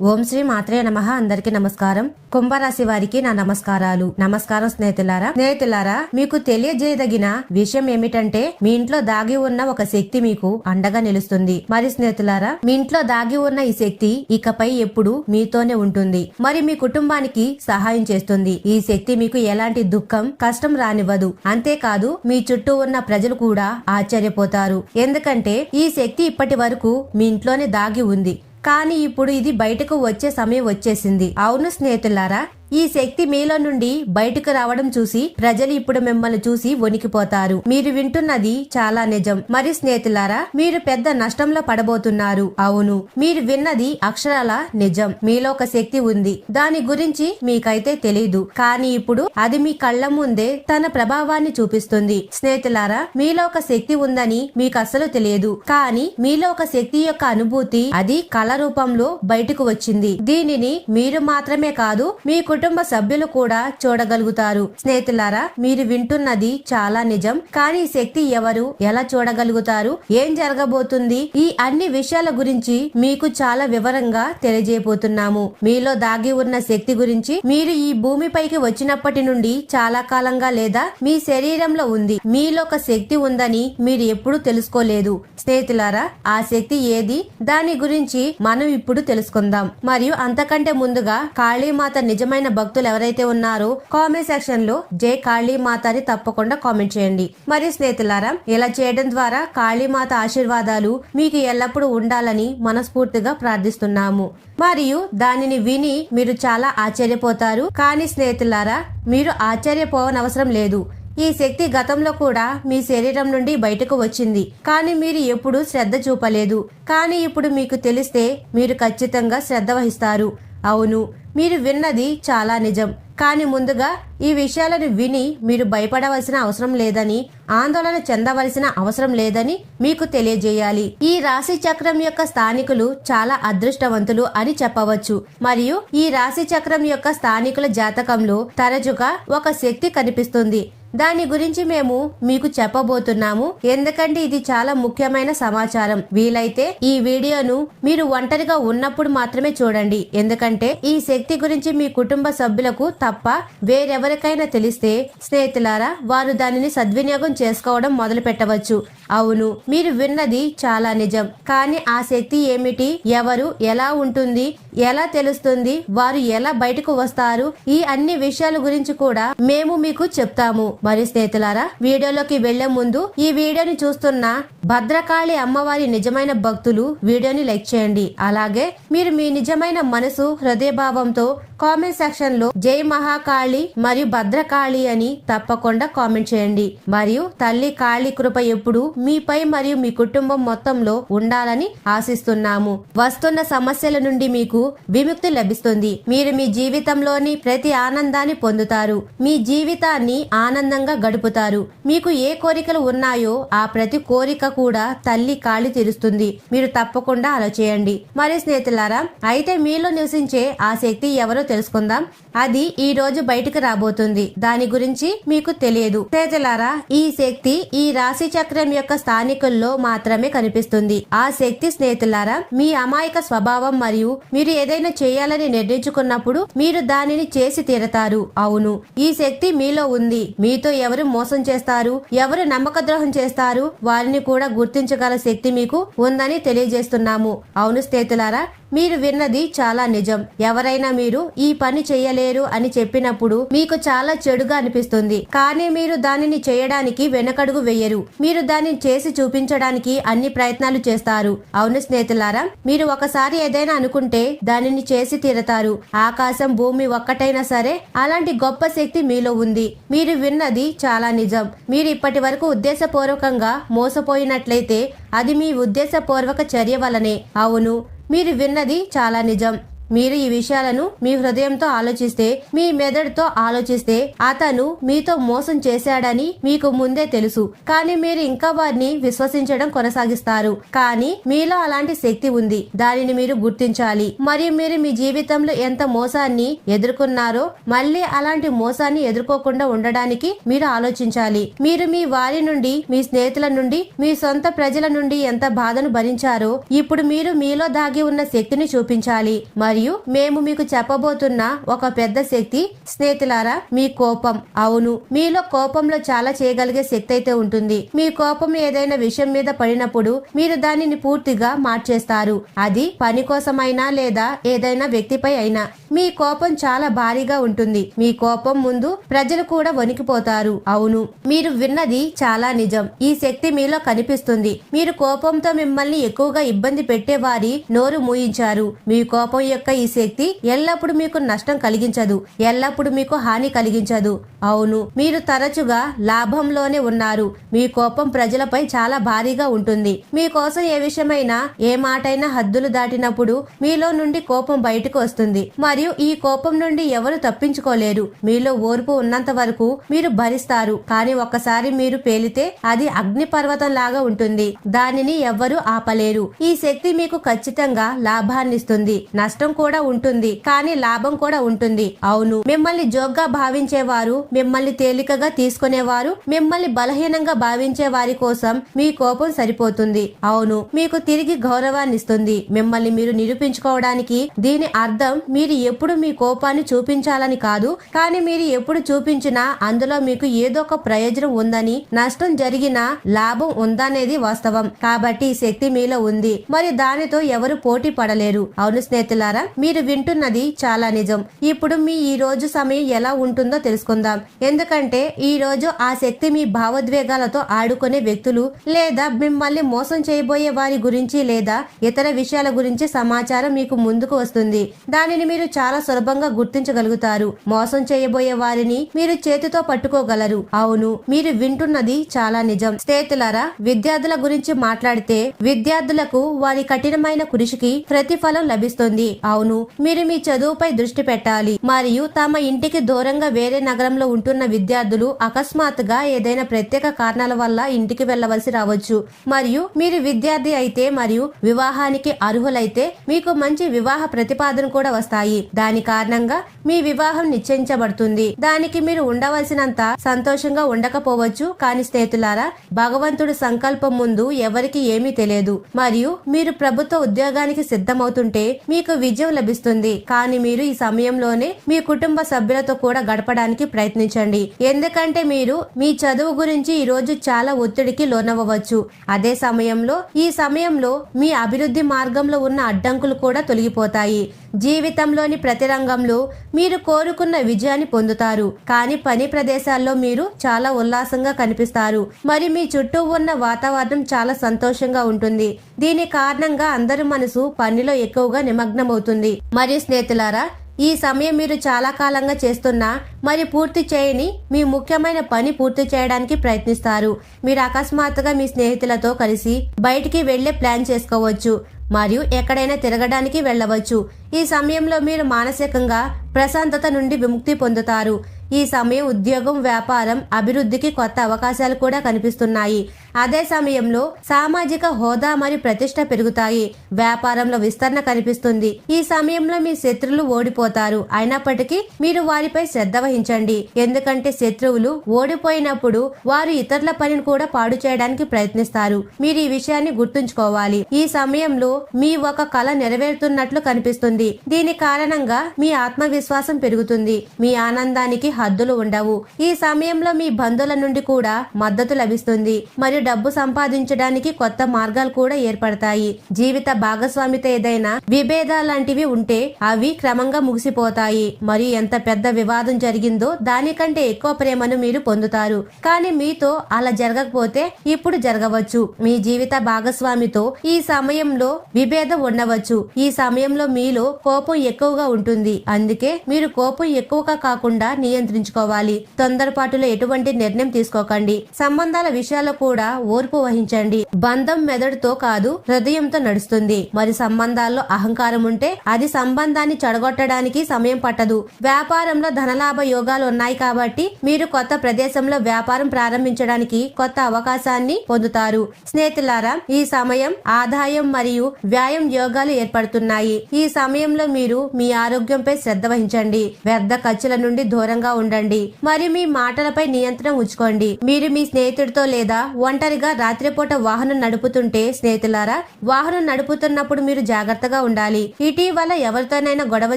ఓం శ్రీ మాత్రే నమ. అందరికి నమస్కారం. కుంభరాశి వారికి నా నమస్కారాలు. నమస్కారం స్నేహితులారా. స్నేహితులారా మీకు తెలియజేయదగిన విషయం ఏమిటంటే మీ ఇంట్లో దాగి ఉన్న ఒక శక్తి మీకు అండగా నిలుస్తుంది. మరి స్నేహితులారా మీ ఇంట్లో దాగి ఉన్న ఈ శక్తి ఇకపై ఎప్పుడు మీతోనే ఉంటుంది. మరి మీ కుటుంబానికి సహాయం చేస్తుంది. ఈ శక్తి మీకు ఎలాంటి దుఃఖం కష్టం రానివ్వదు. అంతేకాదు మీ చుట్టూ ఉన్న ప్రజలు కూడా ఆశ్చర్యపోతారు. ఎందుకంటే ఈ శక్తి ఇప్పటి వరకు మీ ఇంట్లోనే దాగి ఉంది. కానీ ఇప్పుడు ఇది బయటకు వచ్చే సమయం వచ్చేసింది. అవును స్నేహితులారా ఈ శక్తి మీలో నుండి బయటకు రావడం చూసి ప్రజలు ఇప్పుడు మిమ్మల్ని చూసి వణికిపోతారు. మీరు వింటున్నది చాలా నిజం. మరి స్నేహితులారా మీరు పెద్ద నష్టంలో పడబోతున్నారు. అవును మీరు విన్నది అక్షరాల నిజం. మీలో ఒక శక్తి ఉంది. దాని గురించి మీకైతే తెలీదు. కానీ ఇప్పుడు అది మీ కళ్ళ ముందే తన ప్రభావాన్ని చూపిస్తుంది. స్నేహితులారా మీలో ఒక శక్తి ఉందని మీకు అస్సలు తెలియదు. కానీ మీలో ఒక శక్తి యొక్క అనుభూతి అది కళ రూపంలో బయటకు వచ్చింది. దీనిని మీరు మాత్రమే కాదు మీకు కుటుంబ సభ్యులు కూడా చూడగలుగుతారు. స్నేహితులారా మీరు వింటున్నది చాలా నిజం. కానీ శక్తి ఎవరు? ఎలా చూడగలుగుతారు? ఏం జరగబోతుంది? ఈ అన్ని విషయాల గురించి మీకు చాలా వివరంగా తెలియజేయబోతున్నాము. మీలో దాగి ఉన్న శక్తి గురించి మీరు ఈ భూమిపైకి వచ్చినప్పటి నుండి చాలా కాలంగా లేదా మీ శరీరంలో ఉంది. మీలో ఒక శక్తి ఉందని మీరు ఎప్పుడూ తెలుసుకోలేదు. స్నేహితులారా ఆ శక్తి ఏది? దాని గురించి మనం ఇప్పుడు తెలుసుకుందాం. మరియు అంతకంటే ముందుగా కాళీమాత నిజమైన భక్తులు ఎవరైతే ఉన్నారో కామెంట్ సెక్షన్లో జై కాళీమాత అని తప్పకుండా కామెంట్ చేయండి. మరియు స్నేహితులారా ఇలా చేయడం ద్వారా కాళీమాత ఆశీర్వాదాలు మీకు ఎల్లప్పుడూ ఉండాలని మనస్ఫూర్తిగా ప్రార్థిస్తున్నాము. మరియు దానిని విని మీరు చాలా ఆశ్చర్యపోతారు. కానీ స్నేహితులారా మీరు ఆశ్చర్యపోవనవసరం లేదు. ఈ శక్తి గతంలో కూడా మీ శరీరం నుండి బయటకు వచ్చింది. కానీ మీరు ఎప్పుడూ శ్రద్ధ చూపలేదు. కానీ ఇప్పుడు మీకు తెలిస్తే మీరు ఖచ్చితంగా శ్రద్ధ వహిస్తారు. అవును మీరు విన్నది చాలా నిజం. కానీ ముందుగా ఈ విషయాలను విని మీరు భయపడవలసిన అవసరం లేదని ఆందోళన చెందవలసిన అవసరం లేదని మీకు తెలియజేయాలి. ఈ రాశి చక్రం యొక్క స్థానికులు చాలా అదృష్టవంతులు అని చెప్పవచ్చు. మరియు ఈ రాశి చక్రం యొక్క స్థానికుల జాతకంలో తరచుగా ఒక శక్తి కనిపిస్తుంది. దాని గురించి మేము మీకు చెప్పబోతున్నాము. ఎందుకంటే ఇది చాలా ముఖ్యమైన సమాచారం. వీలైతే ఈ వీడియోను మీరు ఒంటరిగా ఉన్నప్పుడు మాత్రమే చూడండి. ఎందుకంటే ఈ శక్తి గురించి మీ కుటుంబ సభ్యులకు తప్ప వేరెవరికైనా తెలిస్తే స్నేహితులారా వారు దానిని సద్వినియోగం చేసుకోవడం మొదలు పెట్టవచ్చు అవును మీరు విన్నది చాలా నిజం. కానీ ఆ శక్తి ఏమిటి? ఎవరు? ఎలా ఉంటుంది? ఎలా తెలుస్తుంది? వారు ఎలా బయటకు వస్తారు? ఈ అన్ని విషయాల గురించి కూడా మేము మీకు చెప్తాము. మరి స్నేహితులారా వీడియోలోకి వెళ్ళే ముందు ఈ వీడియోని చూస్తున్న భద్రకాళి అమ్మవారి నిజమైన భక్తులు వీడియోని లైక్ చేయండి. అలాగే మీరు మీ నిజమైన మనసు హృదయభావంతో కామెంట్ సెక్షన్లో జై మహాకాళి మరియు భద్రకాళి అని తప్పకుండా కామెంట్ చేయండి. మరియు తల్లి కాళీ కృప ఎప్పుడు మీపై మరియు మీ కుటుంబం మొత్తంలో ఉండాలని ఆశిస్తున్నాము. వస్తున్న సమస్యల నుండి మీకు విముక్తి లభిస్తుంది. మీరు మీ జీవితంలోని ప్రతి ఆనందాన్ని పొందుతారు. మీ జీవితాన్ని ఆనందంగా గడుపుతారు. మీకు ఏ కోరికలు ఉన్నాయో ఆ ప్రతి కోరిక కూడా తల్లి కాళి తీరుస్తుంది. మీరు తప్పకుండా అలా చేయండి మరి స్నేహితులారా అయితే మీలో నివసించే ఆ శక్తి ఎవరో తెలుసుకుందాం. అది ఈ రోజు బయటకు రాబోతుంది. దాని గురించి మీకు తెలియదు. స్నేహితులారా ఈ శక్తి ఈ రాశి చక్రం యొక్క స్థానికుల్లో మాత్రమే కనిపిస్తుంది. ఆ శక్తి స్నేహితులారా మీ అమాయక స్వభావం మరియు మీరు ఏదైనా చేయాలని నిర్ణయించుకున్నప్పుడు మీరు దానిని చేసి తీరతారు. అవును ఈ శక్తి మీలో ఉంది. మీతో ఎవరు మోసం చేస్తారు? ఎవరు నమ్మక ద్రోహం చేస్తారు? వారిని కూడా గుర్తించగల శక్తి మీకు ఉందని తెలియజేస్తున్నాము. అవును స్నేహితులారా మీరు విన్నది చాలా నిజం. ఎవరైనా మీరు ఈ పని చేయలేరు అని చెప్పినప్పుడు మీకు చాలా చెడుగా అనిపిస్తుంది. కానీ మీరు దానిని చేయడానికి వెనకడుగు వేయరు. మీరు దానిని చేసి చూపించడానికి అన్ని ప్రయత్నాలు చేస్తారు. అవును స్నేహితులారా మీరు ఒకసారి ఏదైనా అనుకుంటే దానిని చేసి తీరతారు. ఆకాశం భూమి ఒక్కటైనా సరే అలాంటి గొప్ప శక్తి మీలో ఉంది. మీరు విన్నది చాలా నిజం. మీరు ఇప్పటి వరకు ఉద్దేశపూర్వకంగా మోసపోయినట్లయితే అది మీ ఉద్దేశపూర్వక చర్య వలనే అవును. మీరు విన్నది చాలా నిజం. మీరు ఈ విషయాలను మీ హృదయంతో ఆలోచిస్తే మీ మెదడుతో ఆలోచిస్తే అతను మీతో మోసం చేశాడని మీకు ముందే తెలుసు. కానీ మీరు ఇంకా వారిని విశ్వసించడం కొనసాగిస్తారు. కానీ మీలో అలాంటి శక్తి ఉంది. దానిని మీరు గుర్తించాలి. మరియు మీరు మీ జీవితంలో ఎంత మోసాన్ని ఎదుర్కొన్నారో మళ్ళీ అలాంటి మోసాన్ని ఎదుర్కోకుండా ఉండడానికి మీరు ఆలోచించాలి. మీరు మీ వారి నుండి మీ స్నేహితుల నుండి మీ సొంత ప్రజల నుండి ఎంత బాధను భరించారో ఇప్పుడు మీరు మీలో దాగి ఉన్న శక్తిని చూపించాలి. మరియు మరియు మేము మీకు చెప్పబోతున్న ఒక పెద్ద శక్తి స్నేహితులారా మీ కోపం. అవును మీలో కోపంలో చాలా చేయగలిగే శక్తి అయితే ఉంటుంది. మీ కోపం ఏదైనా విషయం మీద పడినప్పుడు మీరు దానిని పూర్తిగా మార్చేస్తారు. అది పని కోసమైనా లేదా ఏదైనా వ్యక్తిపై అయినా. మీ కోపం చాలా భారీగా ఉంటుంది. మీ కోపం ముందు ప్రజలు కూడా వణికిపోతారు. అవును మీరు విన్నది చాలా నిజం. ఈ శక్తి మీలో కనిపిస్తుంది. మీరు కోపంతో మిమ్మల్ని ఎక్కువగా ఇబ్బంది పెట్టేవారి నోరు మూయించారు. మీ కోపం యొక్క ఈ శక్తి ఎల్లప్పుడూ మీకు నష్టం కలిగించదు. ఎల్లప్పుడూ మీకు హాని కలిగించదు. అవును మీరు తరచుగా లాభంలోనే ఉన్నారు. మీ కోపం ప్రజలపై చాలా భారీగా ఉంటుంది. మీకోసం ఏ విషయమైనా ఏ మాటైనా హద్దులు దాటినప్పుడు మీలో నుండి కోపం బయటకు వస్తుంది. మరియు ఈ కోపం నుండి ఎవరు తప్పించుకోలేరు. మీలో ఓర్పు ఉన్నంత వరకు మీరు భరిస్తారు. కానీ ఒక్కసారి మీరు పేలితే అది అగ్ని పర్వతం లాగా ఉంటుంది. దానిని ఎవ్వరూ ఆపలేరు. ఈ శక్తి మీకు ఖచ్చితంగా లాభాన్నిస్తుంది. నష్టం కూడా ఉంటుంది కానీ లాభం కూడా ఉంటుంది. అవును మిమ్మల్ని జోగ్గా భావించేవారు మిమ్మల్ని తేలికగా తీసుకునేవారు మిమ్మల్ని బలహీనంగా భావించే వారి కోసం మీ కోపం సరిపోతుంది. అవును మీకు తిరిగి గౌరవాన్నిస్తుంది మిమ్మల్ని మీరు నిరూపించుకోవడానికి దీని అర్థం మీరు ఎప్పుడు మీ కోపాన్ని చూపించాలని కాదు కానీ మీరు ఎప్పుడు చూపించినా అందులో మీకు ఏదో ఒక ప్రయోజనం ఉందని నష్టం జరిగినా లాభం ఉందనేది వాస్తవం. కాబట్టి ఈ శక్తి మీలో ఉంది. మరి దానితో ఎవరు పోటీ పడలేరు. అవును స్నేహితులారా మీరు వింటున్నది చాలా నిజం. ఇప్పుడు మీ ఈ రోజు సమయం ఎలా ఉంటుందో తెలుసుకుందాం. ఎందుకంటే ఈ రోజు ఆ శక్తి మీ భావోద్వేగాలతో ఆడుకునే వ్యక్తులు లేదా మిమ్మల్ని మోసం చేయబోయే వారి గురించి లేదా ఇతర విషయాల గురించి సమాచారం మీకు ముందుకు వస్తుంది. దానిని మీరు చాలా సులభంగా గుర్తించగలుగుతారు. మోసం చేయబోయే వారిని మీరు చేతితో పట్టుకోగలరు. అవును మీరు వింటున్నది చాలా నిజం. స్నేహితులారా విద్యార్థుల గురించి మాట్లాడితే విద్యార్థులకు వారి కఠినమైన కృషికి ప్రతిఫలం లభిస్తుంది. అవును అవును మీరు మీ చదువుపై దృష్టి పెట్టాలి. మరియు తమ ఇంటికి దూరంగా వేరే నగరంలో ఉంటున్న విద్యార్థులు అకస్మాత్తుగా ఏదైనా ప్రత్యేక కారణాల వల్ల ఇంటికి వెళ్ళవలసి రావచ్చు. మరియు మీరు విద్యార్థి అయితే మరియు వివాహానికి అర్హులైతే మీకు మంచి వివాహ ప్రతిపాదన కూడా వస్తాయి. దాని కారణంగా మీ వివాహం నిశ్చయించబడుతుంది. దానికి మీరు ఉండవలసినంత సంతోషంగా ఉండకపోవచ్చు. కానీ స్నేహితులారా భగవంతుడు సంకల్పం ముందు ఎవరికి ఏమీ తెలియదు. మరియు మీరు ప్రభుత్వ ఉద్యోగానికి సిద్ధమవుతుంటే మీకు విజయం లభిస్తుంది. కానీ మీరు ఈ సమయంలోనే మీ కుటుంబ సభ్యులతో కూడా గడపడానికి ప్రయత్నించండి. ఎందుకంటే మీరు మీ చదువు గురించి ఈ రోజు చాలా ఒత్తిడికి లోనవ్వవచ్చు. అదే సమయంలో ఈ సమయంలో మీ అభివృద్ధి మార్గంలో ఉన్న అడ్డంకులు కూడా తొలగిపోతాయి. జీవితంలోని ప్రతి రంగంలో మీరు కోరుకున్న విజయాన్ని పొందుతారు. కానీ పని ప్రదేశాల్లో మీరు చాలా ఉల్లాసంగా కనిపిస్తారు. మరి మీ చుట్టూ ఉన్న వాతావరణం చాలా సంతోషంగా ఉంటుంది. దీని కారణంగా అందరి మనసు పనిలో ఎక్కువగా నిమగ్నమవుతుంది. మరియు స్నేహితులారా ఈ సమయం మీరు చాలా కాలంగా చేస్తున్న మరి పూర్తి చేయని మీ ముఖ్యమైన పని పూర్తి చేయడానికి ప్రయత్నిస్తారు. మీరు అకస్మాత్తుగా మీ స్నేహితులతో కలిసి బయటికి వెళ్ళే ప్లాన్ చేసుకోవచ్చు. మరియు ఎక్కడైనా తిరగడానికి వెళ్ళవచ్చు. ఈ సమయంలో మీరు మానసికంగా ప్రశాంతత నుండి విముక్తి పొందుతారు. ఈ సమయం ఉద్యోగం వ్యాపారం అభివృద్ధికి కొత్త అవకాశాలు కూడా కనిపిస్తున్నాయి. అదే సమయంలో సామాజిక హోదా మరియు ప్రతిష్ట పెరుగుతాయి. వ్యాపారంలో విస్తరణ కనిపిస్తుంది. ఈ సమయంలో మీ శత్రువులు ఓడిపోతారు. అయినప్పటికీ మీరు వారిపై శ్రద్ధ వహించండి. ఎందుకంటే శత్రువులు ఓడిపోయినప్పుడు వారు ఇతరుల పనిని కూడా పాడు చేయడానికి ప్రయత్నిస్తారు. మీరు ఈ విషయాన్ని గుర్తుంచుకోవాలి. ఈ సమయంలో మీ ఒక కళ నెరవేరుతున్నట్లు కనిపిస్తుంది. దీని కారణంగా మీ ఆత్మవిశ్వాసం పెరుగుతుంది. మీ ఆనందానికి హద్దులు ఉండవు. ఈ సమయంలో మీ బంధువుల నుండి కూడా మద్దతు లభిస్తుంది. మరియు డబ్బు సంపాదించడానికి కొత్త మార్గాలు కూడా ఏర్పడతాయి. జీవిత భాగస్వామితో ఏదైనా విభేదాలాంటివి ఉంటే అవి క్రమంగా ముగిసిపోతాయి. మరియు ఎంత పెద్ద వివాదం జరిగిందో దానికంటే ఎక్కువ ప్రేమను మీరు పొందుతారు. కానీ మీతో అలా జరగకపోతే ఇప్పుడు జరగవచ్చు. మీ జీవిత భాగస్వామితో ఈ సమయంలో విభేదం ఉండవచ్చు. ఈ సమయంలో మీలో కోపం ఎక్కువగా ఉంటుంది. అందుకే మీరు కోపం ఎక్కువగా కాకుండా నియంత్రించుకోవాలి. తొందరపాటులో ఎటువంటి నిర్ణయం తీసుకోకండి. సంబంధాల విషయాల్లో కూడా ఓర్పు వహించండి. బంధం మెదడుతో కాదు హృదయంతో నడుస్తుంది. మరి సంబంధాల్లో అహంకారం ఉంటే అది సంబంధాన్ని చెడగొట్టడానికి సమయం పట్టదు. వ్యాపారంలో ధనలాభ యోగాలు ఉన్నాయి కాబట్టి మీరు కొత్త ప్రదేశంలో వ్యాపారం ప్రారంభించడానికి కొత్త అవకాశాన్ని పొందుతారు. స్నేహితులారా ఈ సమయం ఆదాయం మరియు వ్యాయం యోగాలు ఏర్పడుతున్నాయి. ఈ సమయంలో మీరు మీ ఆరోగ్యంపై శ్రద్ధ వహించండి. వ్యర్థ ఖర్చుల నుండి దూరంగా ఉండండి. మరియు మీ మాటలపై నియంత్రణ ఉంచుకోండి. మీరు మీ స్నేహితుడితో లేదా ఒంటరి ఒంటరిగా రాత్రిపూట వాహనం నడుపుతుంటే స్నేహితులారా వాహనం నడుపుతున్నప్పుడు మీరు జాగ్రత్తగా ఉండాలి. ఇటీవల ఎవరితోనైనా గొడవ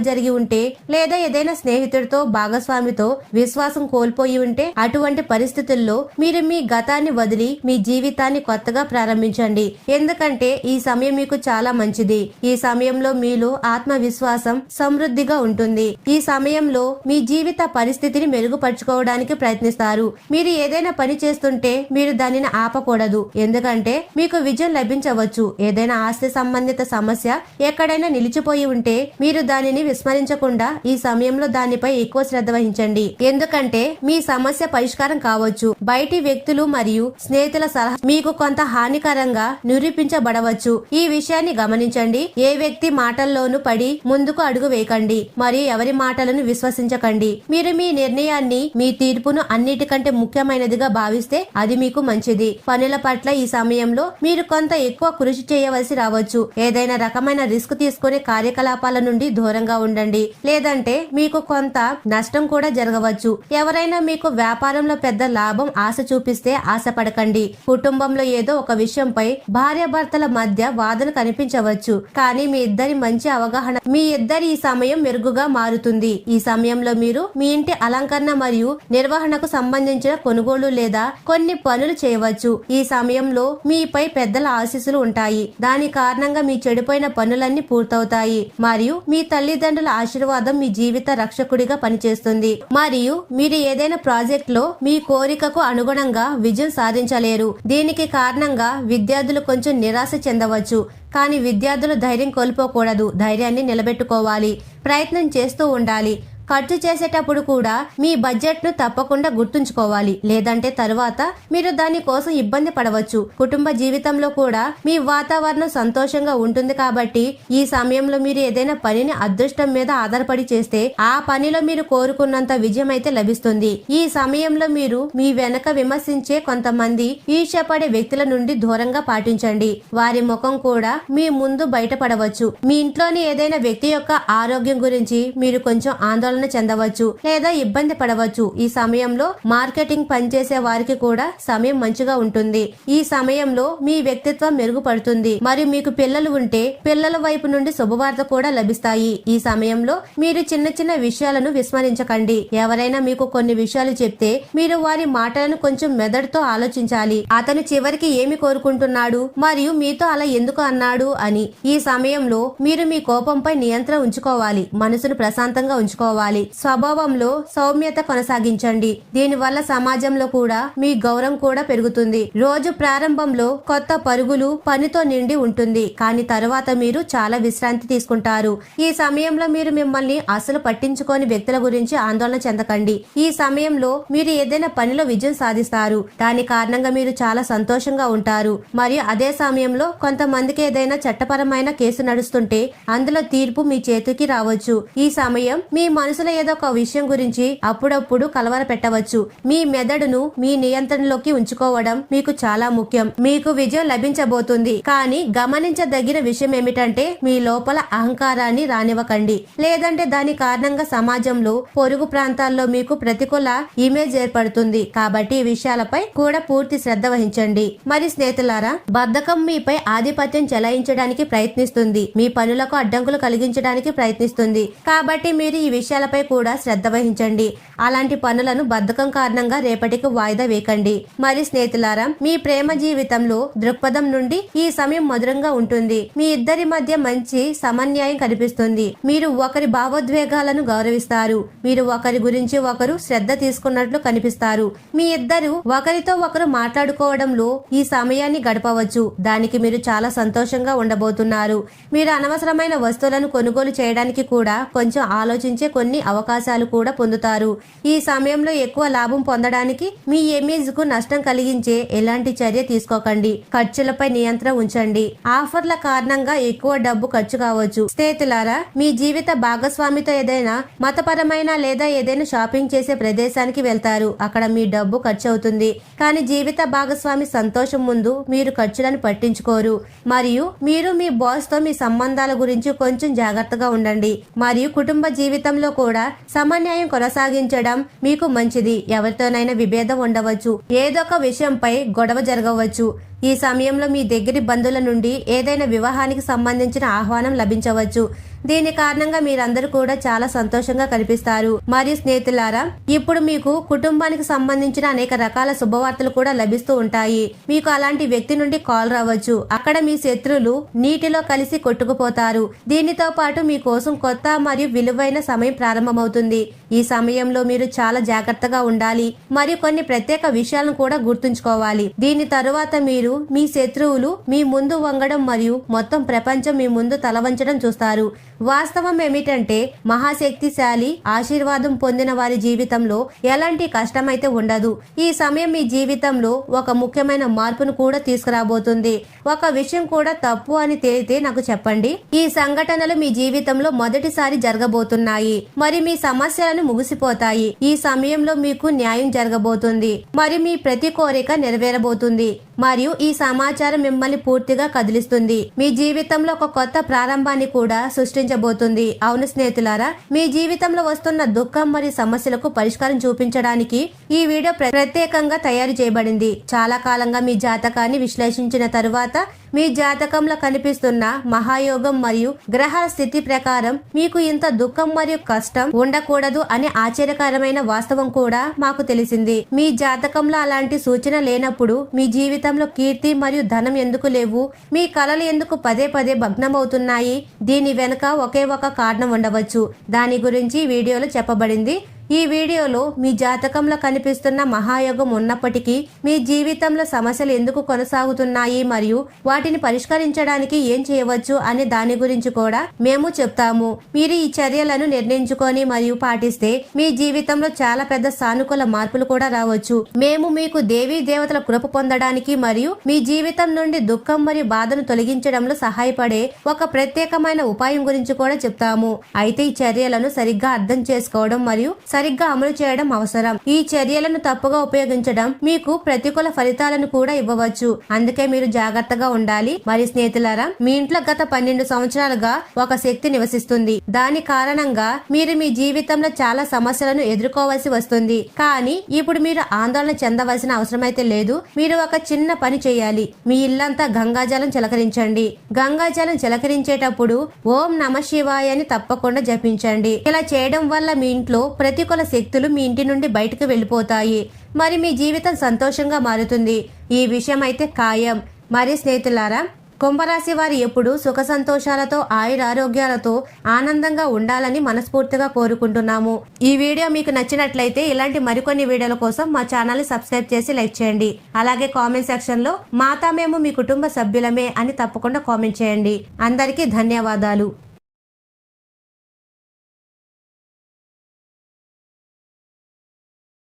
జరిగి ఉంటే లేదా ఏదైనా స్నేహితుడితో భాగస్వామితో విశ్వాసం కోల్పోయి ఉంటే అటువంటి పరిస్థితుల్లో మీరు మీ గతాన్ని వదిలి మీ జీవితాన్ని కొత్తగా ప్రారంభించండి. ఎందుకంటే ఈ సమయం మీకు చాలా మంచిది. ఈ సమయంలో మీలో ఆత్మవిశ్వాసం సమృద్ధిగా ఉంటుంది. ఈ సమయంలో మీ జీవిత పరిస్థితిని మెరుగుపరుచుకోవడానికి ప్రయత్నిస్తారు. మీరు ఏదైనా పని చేస్తుంటే మీరు దానిని ఆపకూడదు. ఎందుకంటే మీకు విజయం లభించవచ్చు. ఏదైనా ఆస్తి సంబంధిత సమస్య ఎక్కడైనా నిలిచిపోయి ఉంటే మీరు దానిని విస్మరించకుండా ఈ సమయంలో దానిపై ఎక్కువ శ్రద్ధ వహించండి. ఎందుకంటే మీ సమస్య పరిష్కారం కావచ్చు. బయటి వ్యక్తులు మరియు స్నేహితుల సలహా మీకు కొంత హానికరంగా నిరూపించబడవచ్చు. ఈ విషయాన్ని గమనించండి. ఏ వ్యక్తి మాటల్లోనూ పడి ముందుకు అడుగు వేయకండి. మరియు ఎవరి మాటలను విశ్వసించకండి. మీరు మీ నిర్ణయాన్ని మీ తీర్పును అన్నిటికంటే ముఖ్యమైనదిగా భావిస్తే అది మీకు మంచిది. పనుల పట్ల ఈ సమయంలో మీరు కొంత ఎక్కువ కృషి చేయవలసి రావచ్చు. ఏదైనా రకమైన రిస్క్ తీసుకునే కార్యకలాపాల నుండి దూరంగా ఉండండి. లేదంటే మీకు కొంత నష్టం కూడా జరగవచ్చు. ఎవరైనా మీకు వ్యాపారంలో పెద్ద లాభం ఆశ చూపిస్తే ఆశపడకండి. కుటుంబంలో ఏదో ఒక విషయంపై భార్యాభర్తల మధ్య వాదన కనిపించవచ్చు. కానీ మీ ఇద్దరి మంచి అవగాహన మీ ఇద్దరి ఈ సమయం మెరుగుగా మారుతుంది. ఈ సమయంలో మీరు మీ ఇంటి అలంకరణ మరియు నిర్వహణకు సంబంధించిన కొనుగోలు లేదా కొన్ని పనులు చేయవచ్చు. ఈ సమయంలో మీపై పెద్దల ఆశీస్సులు ఉంటాయి. దాని కారణంగా మీ చెడిపోయిన పనులన్నీ పూర్తవుతాయి. మరియు మీ తల్లిదండ్రుల ఆశీర్వాదం మీ జీవిత రక్షకుడిగా పనిచేస్తుంది. మరియు మీరు ఏదైనా ప్రాజెక్ట్లో మీ కోరికకు అనుగుణంగా విజయం సాధించలేరు. దీనికి కారణంగా విద్యార్థులు కొంచెం నిరాశ చెందవచ్చు. కానీ విద్యార్థులు ధైర్యం కోల్పోకూడదు. ధైర్యాన్ని నిలబెట్టుకోవాలి. ప్రయత్నం చేస్తూ ఉండాలి. ఖర్చు చేసేటప్పుడు కూడా మీ బడ్జెట్ను తప్పకుండా గుర్తుంచుకోవాలి. లేదంటే తరువాత మీరు దాని కోసం ఇబ్బంది పడవచ్చు. కుటుంబ జీవితంలో కూడా మీ వాతావరణం సంతోషంగా ఉంటుంది కాబట్టి ఈ సమయంలో మీరు ఏదైనా పనిని అదృష్టం మీద ఆధారపడి చేస్తే ఆ పనిలో మీరు కోరుకున్నంత విజయం అయితే లభిస్తుంది. ఈ సమయంలో మీరు మీ వెనక విమర్శించే కొంతమంది ఈర్ష్యపడే వ్యక్తుల నుండి దూరంగా పాటించండి. వారి ముఖం కూడా మీ ముందు బయటపడవచ్చు. మీ ఇంట్లోని ఏదైనా వ్యక్తి యొక్క ఆరోగ్యం గురించి మీరు కొంచెం ఆందోళన చెందవచ్చు లేదా ఇబ్బంది పడవచ్చు. ఈ సమయంలో మార్కెటింగ్ పనిచేసే వారికి కూడా సమయం మంచిగా ఉంటుంది. ఈ సమయంలో మీ వ్యక్తిత్వం మెరుగుపడుతుంది. మరియు మీకు పిల్లలు ఉంటే పిల్లల వైపు నుండి శుభవార్త కూడా లభిస్తాయి. ఈ సమయంలో మీరు చిన్న చిన్న విషయాలను విస్మరించకండి. ఎవరైనా మీకు కొన్ని విషయాలు చెప్తే మీరు వారి మాటలను కొంచెం మెదడుతో ఆలోచించాలి. అతను చివరికి ఏమి కోరుకుంటున్నాడు? మరియు మీతో అలా ఎందుకు అన్నాడు? అని ఈ సమయంలో మీరు మీ కోపంపై నియంత్రణ ఉంచుకోవాలి. మనసును ప్రశాంతంగా ఉంచుకోవాలి. స్వభావంలో సౌమ్యత కొనసాగించండి. దీనివల్ల సమాజంలో కూడా మీ గౌరవం కూడా పెరుగుతుంది. రోజు ప్రారంభంలో కొత్త పరుగులు పనితో నిండి ఉంటుంది. కానీ తరువాత మీరు చాలా విశ్రాంతి తీసుకుంటారు. ఈ సమయంలో మీరు మిమ్మల్ని అసలు పట్టించుకోని వ్యక్తుల గురించి ఆందోళన చెందకండి. ఈ సమయంలో మీరు ఏదైనా పనిలో విజయం సాధిస్తారు. దాని కారణంగా మీరు చాలా సంతోషంగా ఉంటారు. మరియు అదే సమయంలో కొంతమందికి ఏదైనా చట్టపరమైన కేసు నడుస్తుంటే అందులో తీర్పు మీ చేతికి రావచ్చు. ఈ సమయం మీ మనసులో ఏదో ఒక విషయం గురించి అప్పుడప్పుడు కలవర పెట్టవచ్చు. మీ మెదడును మీ నియంత్రణలోకి ఉంచుకోవడం మీకు చాలా ముఖ్యం. మీకు విజయం లభించబోతుంది. కానీ గమనించదగిన విషయం ఏమిటంటే మీ లోపల అహంకారాన్ని రానివ్వకండి. లేదంటే దాని కారణంగా సమాజంలో పొరుగు ప్రాంతాల్లో మీకు ప్రతికూల ఇమేజ్ ఏర్పడుతుంది. కాబట్టి ఈ విషయాలపై కూడా పూర్తి శ్రద్ధ వహించండి. మరి స్నేహితులారా బద్ధకం మీపై ఆధిపత్యం చెలాయించడానికి ప్రయత్నిస్తుంది. మీ పనులకు అడ్డంకులు కలిగించడానికి ప్రయత్నిస్తుంది. కాబట్టి మీరు ఈ విషయాలపై కూడా శ్రద్ధ వహించండి. అలాంటి పనులను బద్ధకం కారణంగా రేపటికి వాయిదా వేయకండి. మరి స్నేహితులారా మీ ప్రేమ జీవితంలో దృక్పథం నుండి ఈ సమయం మధురంగా ఉంటుంది. మీ ఇద్దరి మధ్య మంచి సమన్యాయం కనిపిస్తుంది. మీరు ఒకరి భావోద్వేగాలను గౌరవిస్తారు. మీరు ఒకరి గురించి ఒకరు శ్రద్ధ తీసుకున్నట్లు కనిపిస్తారు. మీ ఇద్దరు ఒకరితో ఒకరు మాట్లాడుకోవడంలో ఈ సమయాన్ని గడపవచ్చు. దానికి మీరు చాలా సంతోషంగా ఉండబోతున్నారు. మీరు అనవసరమైన వస్తువులను కొనుగోలు చేయడానికి కూడా కొంచెం ఆలోచించే కొన్ని అవకాశాలు కూడా పొందుతారు. ఈ సమయంలో ఎక్కువ లాభం పొందడానికి మీ ఇమేజ్కు నష్టం కలిగించే ఎలాంటి చర్య తీసుకోకండి. ఖర్చులపై నియంత్రణ ఉంచండి. ఆఫర్ల కారణంగా ఎక్కువ డబ్బు ఖర్చు కావచ్చు. స్నేహితులారా మీ జీవిత భాగస్వామితో ఏదైనా మతపరమైన లేదా ఏదైనా షాపింగ్ చేసే ప్రదేశానికి వెళ్తారు. అక్కడ మీ డబ్బు ఖర్చు అవుతుంది. కానీ జీవిత భాగస్వామి సంతోషం ముందు మీరు ఖర్చులను పట్టించుకోరు. మరియు మీరు మీ బాస్తో మీ సంబంధాల గురించి కొంచెం జాగ్రత్తగా ఉండండి. మరియు కుటుంబ జీవితంలో కూడా సమన్యాయం కొనసాగించడం మీకు మంచిది. ఎవరితోనైనా విభేదం ఉండవచ్చు. ఏదో ఒక విషయంపై గొడవ జరగవచ్చు. ఈ సమయంలో మీ దగ్గరి బంధువుల నుండి ఏదైనా వివాహానికి సంబంధించిన ఆహ్వానం లభించవచ్చు. దీని కారణంగా మీరందరూ కూడా చాలా సంతోషంగా కనిపిస్తారు. మరియు స్నేహితులారా ఇప్పుడు మీకు కుటుంబానికి సంబంధించిన అనేక రకాల శుభవార్తలు కూడా లభిస్తూ ఉంటాయి. మీకు అలాంటి వ్యక్తి నుండి కాల్ రావచ్చు. అక్కడ మీ శత్రులు నీటిలో కలిసి కొట్టుకుపోతారు. దీనితో పాటు మీ కోసం కొత్త మరియు విలువైన సమయం ప్రారంభమవుతుంది. ఈ సమయంలో మీరు చాలా జాగ్రత్తగా ఉండాలి. మరియు కొన్ని ప్రత్యేక విషయాలను కూడా గుర్తుంచుకోవాలి. దీని తరువాత మీరు మీ శత్రువులు మీ ముందు వంగడం మరియు మొత్తం ప్రపంచం మీ ముందు తలవంచడం చూస్తారు. వాస్తవం ఏమిటంటే మహాశక్తిశాలి ఆశీర్వాదం పొందిన వారి జీవితంలో ఎలాంటి కష్టమైతే ఉండదు. ఈ సమయం మీ జీవితంలో ఒక ముఖ్యమైన మార్పును కూడా తీసుకురాబోతుంది. ఒక విషయం కూడా తప్పు అని తేలితే నాకు చెప్పండి. ఈ సంఘటనలు మీ జీవితంలో మొదటిసారి జరగబోతున్నాయి. మరి మీ సమస్యలను ముగిసిపోతాయి. ఈ సమయంలో మీకు న్యాయం జరగబోతుంది. మరి మీ ప్రతి కోరిక నెరవేరబోతుంది. మరియు ఈ సమాచారం మిమ్మల్ని పూర్తిగా కదిలిస్తుంది. మీ జీవితంలో ఒక కొత్త ప్రారంభాన్ని కూడా సృష్టించబోతుంది. అవును స్నేహితులారా మీ జీవితంలో వస్తున్న దుఃఖం మరియు సమస్యలకు పరిష్కారం చూపించడానికి ఈ వీడియో ప్ర- ప్రత్యేకంగా తయారు చేయబడింది. చాలా కాలంగా మీ జాతకాన్ని విశ్లేషించిన తరువాత మీ జాతకంలో కనిపిస్తున్న మహాయోగం మరియు గ్రహ స్థితి ప్రకారం మీకు ఇంత దుఃఖం మరియు కష్టం ఉండకూడదు అనే ఆశ్చర్యకరమైన వాస్తవం కూడా మాకు తెలిసింది. మీ జాతకంలో అలాంటి సూచన లేనప్పుడు మీ జీవితంలో కీర్తి మరియు ధనం ఎందుకు లేవు? మీ కళలు ఎందుకు పదే పదే భగ్నమవుతున్నాయి? దీని వెనుక ఒకే ఒక కారణం ఉండవచ్చు. దాని గురించి వీడియోలో చెప్పబడింది. ఈ వీడియోలో మీ జాతకంలో కనిపిస్తున్న మహాయోగం ఉన్నప్పటికీ మీ జీవితంలో సమస్యలు ఎందుకు కొనసాగుతున్నాయి మరియు వాటిని పరిష్కరించడానికి ఏం చేయవచ్చు అనే దాని గురించి కూడా మేము చెప్తాము. మీరు ఈ చర్యలను నిర్ణయించుకొని మరియు పాటిస్తే మీ జీవితంలో చాలా పెద్ద సానుకూల మార్పులు కూడా రావచ్చు. మేము మీకు దేవీ దేవతల కృప పొందడానికి మరియు మీ జీవితం నుండి దుఃఖం మరియు బాధను తొలగించడంలో సహాయపడే ఒక ప్రత్యేకమైన ఉపాయం గురించి కూడా చెప్తాము. అయితే ఈ చర్యలను సరిగ్గా అర్థం చేసుకోవడం మరియు సరిగ్గా అమలు చేయడం అవసరం. ఈ చర్యలను తప్పుగా ఉపయోగించడం మీకు ప్రతికూల ఫలితాలను కూడా ఇవ్వవచ్చు. అందుకే మీరు జాగ్రత్తగా ఉండాలి. మరి స్నేహితులారా మీ ఇంట్లో గత పన్నెండు సంవత్సరాలుగా ఒక శక్తి నివసిస్తుంది. దాని కారణంగా మీరు మీ జీవితంలో చాలా సమస్యలను ఎదుర్కోవాల్సి వస్తుంది. కానీ ఇప్పుడు మీరు ఆందోళన చెందవలసిన అవసరం అయితే లేదు. మీరు ఒక చిన్న పని చేయాలి. మీ ఇల్లంతా గంగాజలం చిలకరించండి. గంగాజలం చిలకరించేటప్పుడు ఓం నమ శివాయ అని తప్పకుండా జపించండి. ఇలా చేయడం వల్ల మీ ఇంట్లో ప్రతికూల శక్తులు మీ ఇంటి నుండి బయటకు వెళ్ళిపోతాయి. మరి మీ జీవితం సంతోషంగా మారుతుంది. ఈ విషయం అయితే ఖాయం. మరి స్నేహితులారా కుంభరాశి వారు ఎప్పుడు సుఖ సంతోషాలతో ఆయురారోగ్యాలతో ఆనందంగా ఉండాలని మనస్ఫూర్తిగా కోరుకుంటున్నాము. ఈ వీడియో మీకు నచ్చినట్లయితే ఇలాంటి మరికొన్ని వీడియోల కోసం మా ఛానల్ని సబ్స్క్రైబ్ చేసి లైక్ చేయండి. అలాగే కామెంట్ సెక్షన్లో మాతా మేము మీ కుటుంబ సభ్యులమే అని తప్పకుండా కామెంట్ చేయండి. అందరికీ ధన్యవాదాలు.